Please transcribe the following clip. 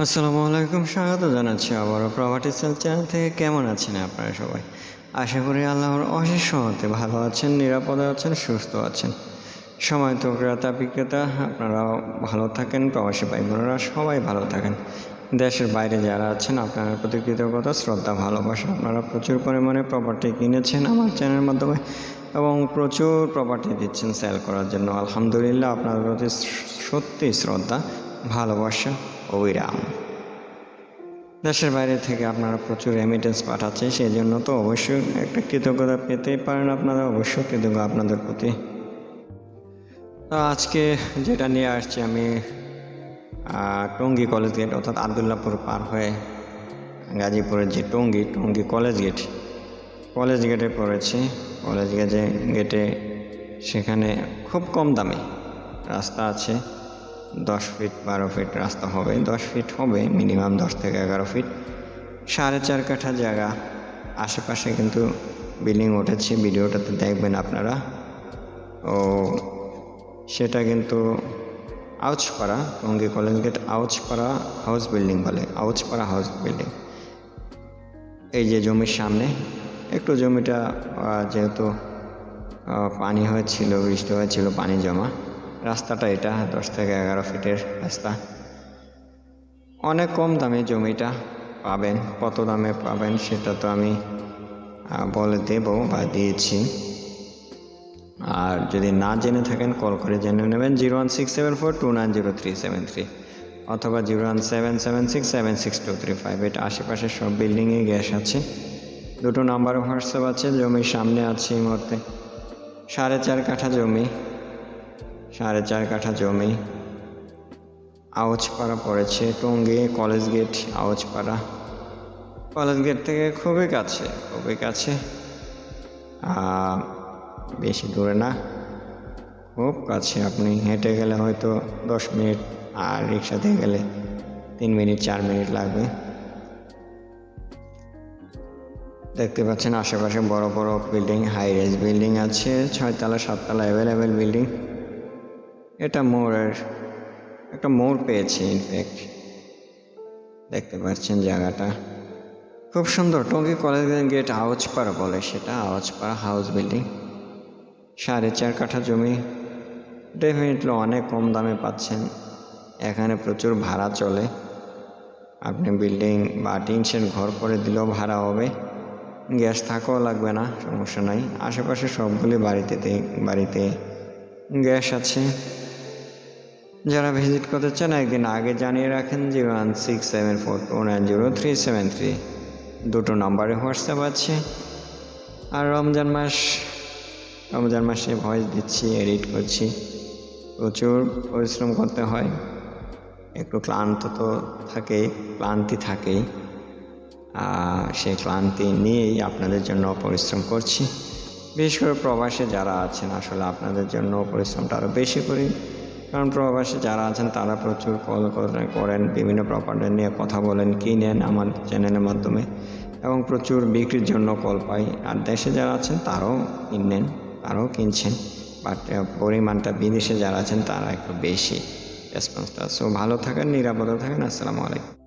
আসসালামু আলাইকুম, স্বাগত জানাচ্ছি আবারও প্রপার্টি সেল চ্যানেল থেকে। কেমন আছেন আপনারা সবাই? আশা করি আল্লাহর অশেষ সহতে ভালো আছেন, নিরাপদে আছেন, সুস্থ আছেন। সময় তো ক্রেতা বিক্রেতা, আপনারাও ভালো থাকেন, প্রবাসী ভাই বোনেরা সবাই ভালো থাকেন। দেশের বাইরে যারা আছেন, আপনারা প্রতি কৃতজ্ঞতা, শ্রদ্ধা, ভালোবাসা আপনারা প্রচুর পরিমাণে প্রপার্টি কিনেছেন আমার চ্যানেলের মাধ্যমে এবং প্রচুর প্রপার্টি দিচ্ছেন সেল করার জন্য। আলহামদুলিল্লাহ, আপনাদের প্রতি সত্যি শ্রদ্ধা, ভালোবাসা। অবিরাম। দেশের বাইরে থেকে আপনারা প্রচুর রেমিটেন্স পাঠাচ্ছে সেই জন্য তো অবশ্যই একটা কৃতজ্ঞতা পেতেই পারেন আপনারা, অবশ্যই কৃতজ্ঞ আপনাদের প্রতি। তো আজকে যেটা নিয়ে আসছি আমি টঙ্গী কলেজ গেট অর্থাৎ আবদুল্লাপুর পার হয়ে গাজীপুরের যে Tongi Tongi college gate college গেটে পড়েছি। কলেজ গেটে গেটে সেখানে খুব কম দামে রাস্তা আছে। দশ ফিট বারো ফিট রাস্তা হবে, দশ ফিট হবে মিনিমাম দশ থেকে এগারো ফিট সাড়ে চার কাঠা জায়গা, আশেপাশে কিন্তু বিল্ডিং উঠেছে, ভিডিওটাতে দেখবেন আপনারা। ও, সেটা কিন্তু Auchpara Tongi college gate Auchpara house building বলে আউচপাড়া হাউস বিল্ডিং এই যে জমির সামনে, একটু জমিটা যেহেতু পানি হয়েছিল, বৃষ্টি হয়েছিল, পানি জমা। রাস্তাটা এটা, দশ থেকে এগারো ফিটের রাস্তা। অনেক কম দামে জমিটা পাবেন, কত দামে পাবেন সেটা তো আমি বলে দেব বা দিয়েছি। আর যদি না জেনে থাকেন, কল করে জেনে নেবেন zero one six seven four two nine zero three seven three অথবা zero one seven seven six seven six two three five. এটা আশেপাশে সব বিল্ডিংয়ে গ্যাস আছে। দুটো নাম্বার হোয়াটসঅ্যাপ আছে জমির সামনে আছে এই মুহূর্তে। সাড়ে চার কাঠা জমি। সাড়ে চার কাঠা জমি। আউচপাড়া পড়েছে Tongi college gate Auchpara college gate থেকে খুবই কাছে খুবই কাছে। বেশি দূরে না। খুব কাছে আপনি হেঁটে গেলে হয়তো দশ মিনিট, আর রিক্সাতে গেলে তিন মিনিট, চার মিনিট লাগবে। দেখতে পাচ্ছেন আশেপাশে বড় বড় বিল্ডিং হাই রেজ বিল্ডিং আছে, ছয়তলা, সাততলা অ্যাভেলেবেল বিল্ডিং এটা মোড়ের একটা মোড় পেয়েছি ইনফ্যাক্ট দেখতে পাচ্ছেন জায়গাটা। খুব সুন্দর, টঙ্গী কলেজ গেট আওয়াজপাড়া বলে সেটা আওয়াজপাড়া হাউস বিল্ডিং। সাড়ে চার কাঠা জমি। ডেফিনেটলি অনেক কম দামে পাচ্ছেন। এখানে প্রচুর ভাড়া চলে। আপনি বিল্ডিং বা টিনশের ঘর করে দিলেও ভাড়া হবে। গ্যাস থাকাও লাগবে না, সমস্যা নাই। আশেপাশে সবগুলি বাড়িতে বাড়িতে গ্যাস আছে। যারা ভিজিট করতে চান, একদিন আগে জানিয়ে রাখেন zero one six seven four two nine zero three seven three দুটো নম্বরে হোয়াটসঅ্যাপ আছে। আর রমজান মাস, রমজান মাসে ভয়েস দিচ্ছি এডিট করছি। প্রচুর পরিশ্রম করতে হয়। একটু ক্লান্ত তো থাকেই, ক্লান্তি থাকেই। সেই ক্লান্তি নিয়েই আপনাদের জন্য পরিশ্রম করছি। বিশেষ করে প্রবাসে যারা আছেন, আসলে আপনাদের জন্য পরিশ্রমটা আরও বেশি করি। কারণ প্রবাসে যারা আছেন, তারা প্রচুর কল করেন, বিভিন্ন প্রপার্টি নিয়ে কথা বলেন, কিনেন আমার চ্যানেলের মাধ্যমে এবং প্রচুর বিক্রির জন্য কল পাই। আর দেশে যারা আছেন, তারাও কিনেন, তারাও কিনছেন। বাট পরিমাণটা বিদেশে যারা আছেন, তারা একটু বেশি রেসপন্সটা সো ভালো থাকেন, নিরাপদে থাকেন। আসসালামু আলাইকুম।